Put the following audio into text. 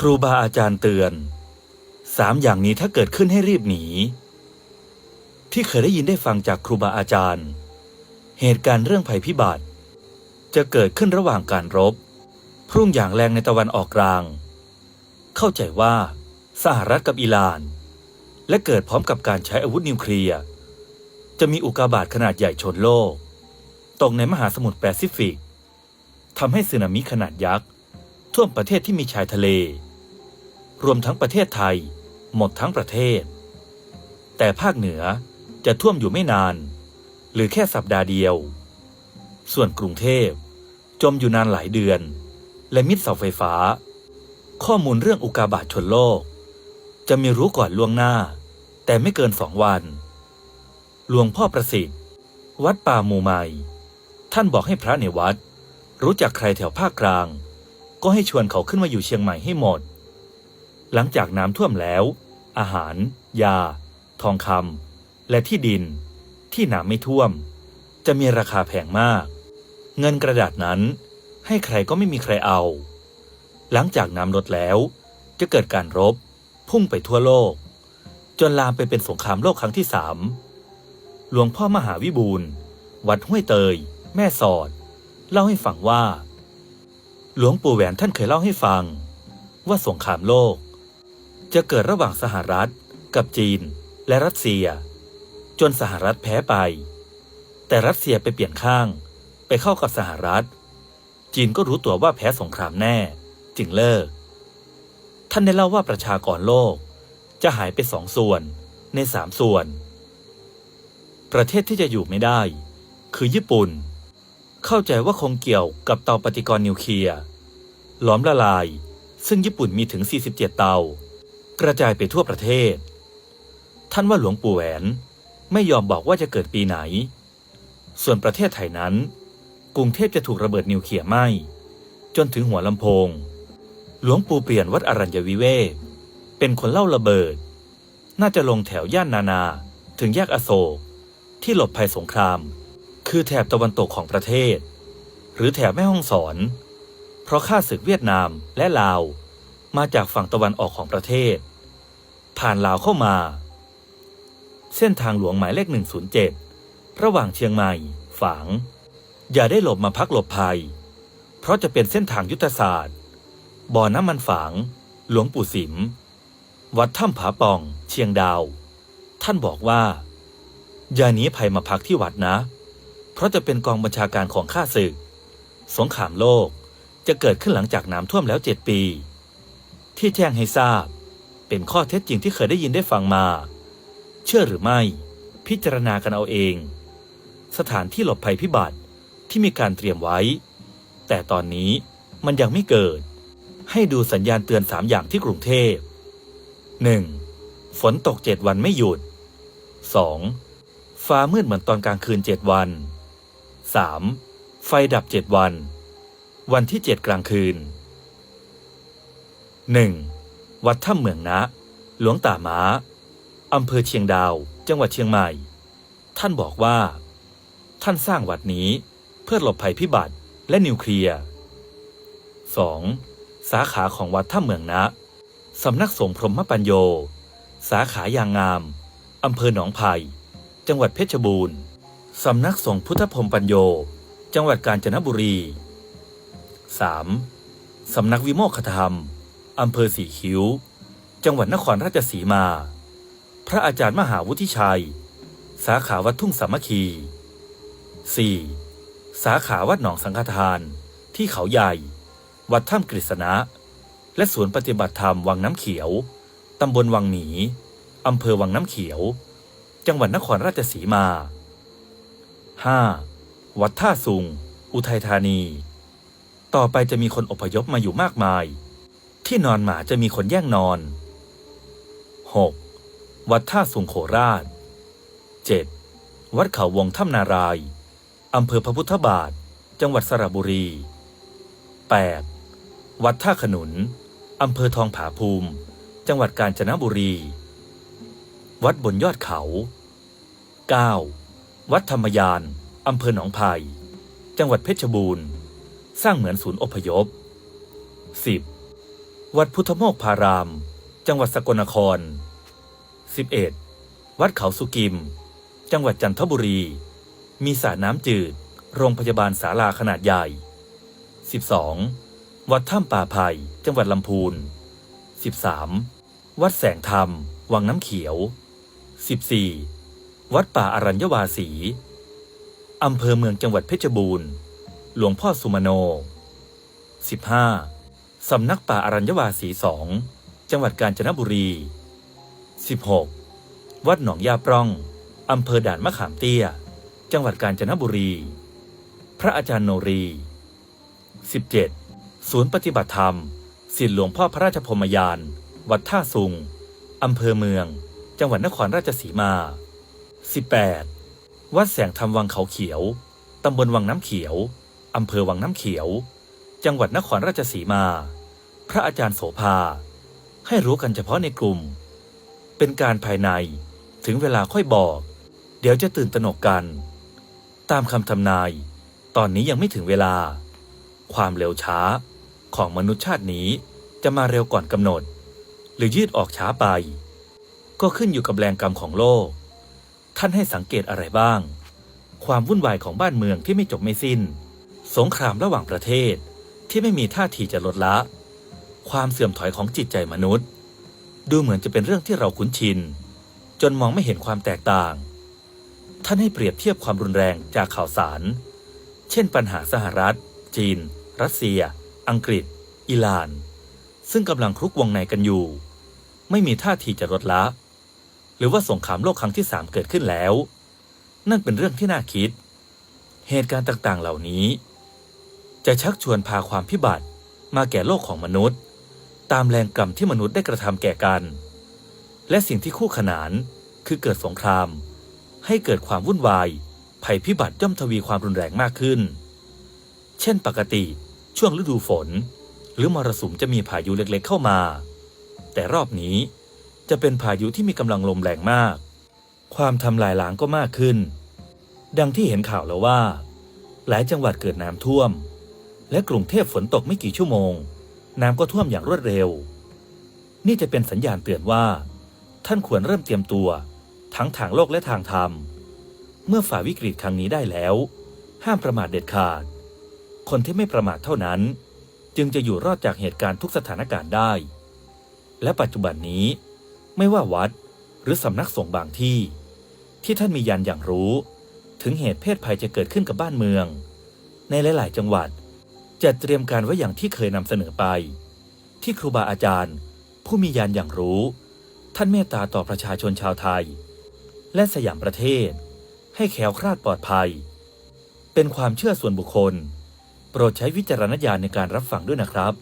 ครูบาอาจารย์เตือนสามอย่างนี้ถ้าเกิดขึ้นให้รีบหนี ที่เคยได้ยินได้ฟังจากครูบาอาจารย์ เหตุการณ์เรื่องภัยพิบัติ จะเกิดขึ้นระหว่างการรบ พรุ่งอย่างแรงในตะวันออกกลาง เข้าใจว่าสหรัฐกับอิหร่าน และเกิดพร้อมกับการใช้อาวุธนิวเคลียร์จะมีอุกกาบาตขนาดใหญ่ชนโลก ตกในมหาสมุทรแปซิฟิกทำให้สึนามิขนาดยักษ์ ท่วมประเทศที่มีชายทะเล รวมทั้งประเทศไทย หมดทั้งประเทศ แต่ภาคเหนือจะท่วมอยู่ไม่นาน หรือแค่สัปดาห์เดียว ส่วนกรุงเทพจมอยู่นานหลายเดือน และมิดเสาไฟฟ้า ข้อมูลเรื่องอุกาบาตชนโลก จะมีรู้ก่อนล่วงหน้า แต่ไม่เกินสองวัน หลวงพ่อประสิทธิ์ วัดป่ามู่ใหม่ท่านบอกให้พระในวัด รู้จักใครแถวภาคกลาง ก็ให้ชวนเขาขึ้นมาอยู่เชียงใหม่ให้หมด หลังจากน้ำท่วมแล้ว อาหาร ยา ทองคำและที่ดิน ที่น้ำไม่ท่วม จะมีราคาแพงมาก เงินกระดาษนั้น ให้ใครก็ไม่มีใครเอา หลังจากน้ำลดแล้ว จะเกิดการรบ พุ่งไปทั่วโลก จนลามไปเป็นสงครามโลกครั้งที่สามหลวงพ่อมหาวิบูลวัดห้วยเตย แม่สอด เล่าให้ฟังว่า หลวงปู่แหวนท่านเคยเล่าให้ฟัง ว่าสงครามโลก จะเกิดระหว่างสหรัฐ กับจีน และรัสเซีย จนสหรัฐแพ้ไป แต่รัสเซียไปเปลี่ยนข้าง ไปเข้ากับสหรัฐ จีนก็รู้ตัวว่าแพ้สงครามแน่ จึงเลิก ท่านได้เล่าว่าประชากรโลก จะหายไปสองส่วนในสามส่วน ประเทศที่จะอยู่ไม่ได้ คือญี่ปุ่น เข้าใจว่าคงเกี่ยวกับเตาปฏิกรณ์นิวเคลียร์หลอมละลาย ซึ่งญี่ปุ่นมีถึง 47 เตา กระจายไปทั่วประเทศ ท่านว่าหลวงปู่แหวนไม่ยอมบอกว่าจะเกิดปีไหน ส่วนประเทศไทยนั้น กรุงเทพจะถูกระเบิดนิวเคลียร์ไหมจนถึงหัวลำโพง หลวงปู่เปลี่ยนวัดอรัญญวิเวกเป็นคนเล่าระเบิด น่าจะลงแถวย่านนานา ถึงแยกอโศกที่หลบภัยสงคราม คือแถบตะวันตกของประเทศ หรือแถบแม่ฮ่องสอน เพราะข้าศึกเวียดนามและลาว มาจากฝั่งตะวันออกของประเทศ ผ่านลาวเข้ามา เส้นทางหลวงหมายเลข 107 ระหว่างเชียงใหม่ ฝาง อย่าได้หลบมาพักหลบภัย เพราะจะเป็นเส้นทางยุทธศาสตร์ บ่อน้ำมันฝาง หลวงปู่สิม วัดถ้ำผาป่อง เชียงดาว ท่านบอกว่า อย่าหนีภัยมาพักที่วัดนะ ราะจะเป็นกองบัญชาการของข้าศึก สงครามโลกจะเกิดขึ้นหลังจากน้ำท่วมแล้วเจ็ดปี ที่แจ้งให้ทราบ เป็นข้อเท็จจริงที่เคยได้ยินได้ฟังมา เชื่อหรือไม่ พิจารณากันเอาเอง สถานที่หลบภัยพิบัติที่มีการเตรียมไว้ แต่ตอนนี้มันยังไม่เกิด ให้ดูสัญญาณเตือนสามอย่างที่กรุงเทพ 1. ฝนตกเจ็ดวันไม่หยุด 2. ฟ้ามืดเหมือนตอนกลางคืนเจ็ดวัน 3. ไฟดับเจ็ดวัน วันที่เจ็ดกลางคืน 1. วัดถ้ำเมืองนะ หลวงตาม้าอำเภอเชียงดาว จังหวัดเชียงใหม่ ท่านบอกว่า ท่านสร้างวัดนี้เพื่อหลบภัยพิบัติและนิวเคลียร์ 2. สาขาของวัดถ้ำเมืองนะ สำนักสงฆ์พรหมปัญโย สาขายางงาม อำเภอหนองไผ่จังหวัดเพชรบูรณ์ สำนักสงฆ์พุทธพรมปัญโย จังหวัดกาญจนบุรี 3. สำนักวิโมกขธรรม อำเภอสีคิ้ว จังหวัดนครราชสีมา พระอาจารย์มหาวุฒิชัย สาขาวัดทุ่งสามัคคี 4. สาขาวัดหนองสังฆทาน ที่เขาใหญ่ วัดถ้ำกฤษณะ และศูนปฏิบัติธรรมวังน้ำเขียว ตำบลวังหมี อำเภอวังน้ำเขียว จังหวัดนครราชสีมา 5. วัดท่าสุง อุทัยธานี ต่อไปจะมีคนอพยพมาอยู่มากมาย ที่นอนหมาจะมีคนแย่งนอน 6. วัดท่าสุงโคราช 7. วัดเขาวงถ้ำนารายอำเภอพระพุทธบาท จังหวัดสระบุรี 8. วัดท่าขนุนอำเภอทองผาภูมิ จังหวัดกาญจนบุรี วัดบนยอดเขา 9. วัดธรรมยาน อำเภอหนองไผ่จังหวัดเพชรบูรณ์ สร้างเหมือนศูนย์อพยพ 10. วัดพุทธโมกพาราม จังหวัดสกลนคร 11. วัดเขาสุกิม จังหวัดจันทบุรี มีสระน้ำจืด โรงพยาบาลศาลาขนาดใหญ่ 12. วัดถ้ำป่าไผ่จังหวัดลำพูน 13. วัดแสงธรรม วังน้ำเขียว 14. วัดป่าอรัญญวาสี อำเภอเมืองจังหวัดเพชรบูรณ์ หลวงพ่อสุมโน 15. สำนักป่าอรัญญวาสีสอง จังหวัดกาญจนบุรี 16. วัดหนองยาปร่อง อำเภอด่านมะขามเตี้ย จังหวัดกาญจนบุรี พระอาจารย์โนรี 17. ศูนย์ปฏิบัติธรรมศิลหลวงพ่อพระราชพรมยาน วัดท่าสุง อำเภอเมือง จังหวัดนครราชสีมา 18. วัดแสงธรรมวังเขาเขียว ตำบลวังน้ำเขียว อำเภอวังน้ำเขียว จังหวัดนครราชสีมา พระอาจารย์โสภา ให้รู้กันเฉพาะในกลุ่ม เป็นการภายใน ถึงเวลาค่อยบอก เดี๋ยวจะตื่นตระหนกกัน ตามคำทำนาย ตอนนี้ยังไม่ถึงเวลา ความเร็วช้าของมนุษย์ชาตินี้จะมาเร็วก่อนกำหนด หรือยืดออกช้าไป ก็ขึ้นอยู่กับแรงกรรมของโลก ท่านให้สังเกตอะไรบ้าง ความวุ่นวายของบ้านเมืองที่ไม่จบไม่สิ้น สงครามระหว่างประเทศที่ไม่มีท่าทีจะลดละ ความเสื่อมถอยของจิตใจมนุษย์ ดูเหมือนจะเป็นเรื่องที่เราคุ้นชิน จนมองไม่เห็นความแตกต่าง ท่านให้เปรียบเทียบความรุนแรงจากข่าวสาร เช่นปัญหาสหรัฐ จีน รัสเซีย อังกฤษ อิหร่าน ซึ่งกำลังคลุกวงในกันอยู่ ไม่มีท่าทีจะลดละ หรือว่าสงครามโลกครั้งที่สามเกิดขึ้นแล้ว นั่นเป็นเรื่องที่น่าคิด เหตุการณ์ต่างๆเหล่านี้ จะชักชวนพาความพิบัติมาแก่โลกของมนุษย์ ตามแรงกรรมที่มนุษย์ได้กระทำแก่กัน และสิ่งที่คู่ขนานคือเกิดสงคราม ให้เกิดความวุ่นวาย ภัยพิบัติย่อมทวีความรุนแรงมากขึ้น เช่นปกติช่วงฤดูฝน หรือมรสุมจะมีพายุเล็กๆเข้ามา แต่รอบนี้ จะเป็นพายุที่มีกำลังลมแรงมาก ความทำลายล้างก็มากขึ้น ดังที่เห็นข่าวแล้วว่า หลายจังหวัดเกิดน้ำท่วม และกรุงเทพฝนตกไม่กี่ชั่วโมง น้ำก็ท่วมอย่างรวดเร็ว นี่จะเป็นสัญญาณเตือนว่า ท่านควรเริ่มเตรียมตัว ทั้งทางโลกและทางธรรม เมื่อฝ่าวิกฤตครั้งนี้ได้แล้ว ห้ามประมาทเด็ดขาด คนที่ไม่ประมาทเท่านั้น จึงจะอยู่รอดจากเหตุการณ์ทุกสถานการณ์ได้ และปัจจุบันนี้ ไม่ว่าวัดหรือสำนักสงฆ์บางที่ ที่ท่านมียันอย่างรู้ ถึงเหตุเพศภัยจะเกิดขึ้นกับบ้านเมือง ในหลาย ๆ จังหวัดจะเตรียมการไว้อย่างที่เคยนำเสนอไป ที่ครูบาอาจารย์ ผู้มียานอย่างรู้ ท่านเมตตาต่อประชาชนชาวไทย และสยามประเทศ ให้แคล้วคลาดปลอดภัย เป็นความเชื่อส่วนบุคคล โปรดใช้วิจารณญาณในการรับฟังด้วยนะครับ